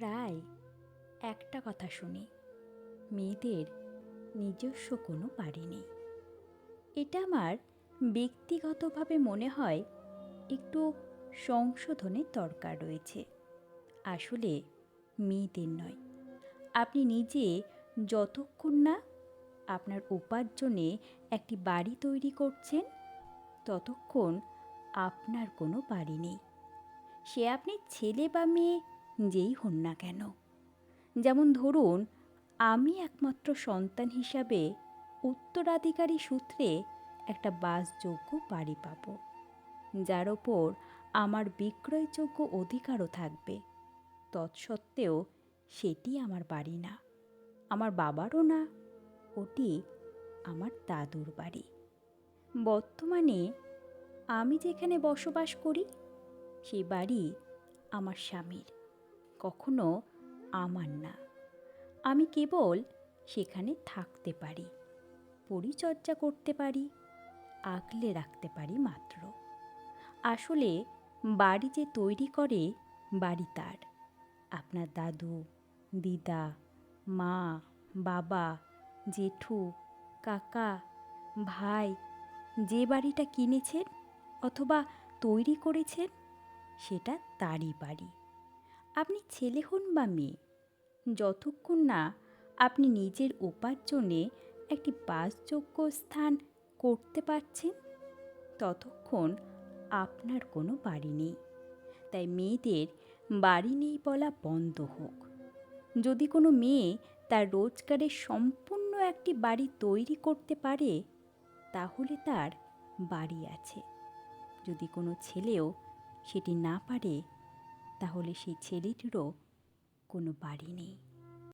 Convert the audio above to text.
প্রায় একটা কথা শুনি, মেয়েদের নিজস্ব কোনো বাড়ি নেই। এটা আমার ব্যক্তিগতভাবে মনে হয় একটু সংশোধনের দরকার রয়েছে। আসলে মেয়েদের নয়। আপনি নিজে যতক্ষণ না আপনার উপার্জনে একটি বাড়ি তৈরি করছেন, ততক্ষণ আপনার কোনো বাড়ি নেই। সে আপনি ছেলে বা মেয়ে যেই হন না কেন? যেমন ধরুন, আমি একমাত্র সন্তান হিসাবে উত্তরাধিকারী সূত্রে একটা বাসযোগ্য বাড়ি পাব। যার ওপর আমার বিক্রয়যোগ্য অধিকারও থাকবে। তৎসত্ত্বেও সেটি আমার বাড়ি না। আমার বাবারও না। ওটি আমার দাদুর বাড়ি। বর্তমানে আমি যেখানে বসবাস করি সেই বাড়ি আমার স্বামীর। কখনো আমার না। আমি কেবল সেখানে থাকতে পারি, পরিচর্যা করতে পারি, আগলে রাখতে পারি মাত্র। আসলে বাড়ি যে তৈরি করে, বাড়ি তার। আপনার দাদু, দিদা, মা, বাবা, জেঠু, কাকা, ভাই, যে বাড়িটা কিনেছেন অথবা তৈরি করেছেন, সেটা তারই বাড়ি। আপনি ছেলে হন বা মেয়ে, যতক্ষণ না আপনি নিজের উপার্জনে একটি বাসযোগ্য স্থান করতে পারছেন, ততক্ষণ আপনার কোনো বাড়ি নেই। তাই মেয়েদের বাড়ি নেই বলা বন্ধ হোক। যদি কোনো মেয়ে তার রোজগারের সম্পূর্ণ একটি বাড়ি তৈরি করতে পারে, তাহলে তার বাড়ি আছে। যদি কোনো ছেলেও সেটি না পারে তাহলে সেই ছেলেটিরও কোনো বাড়ি নেই।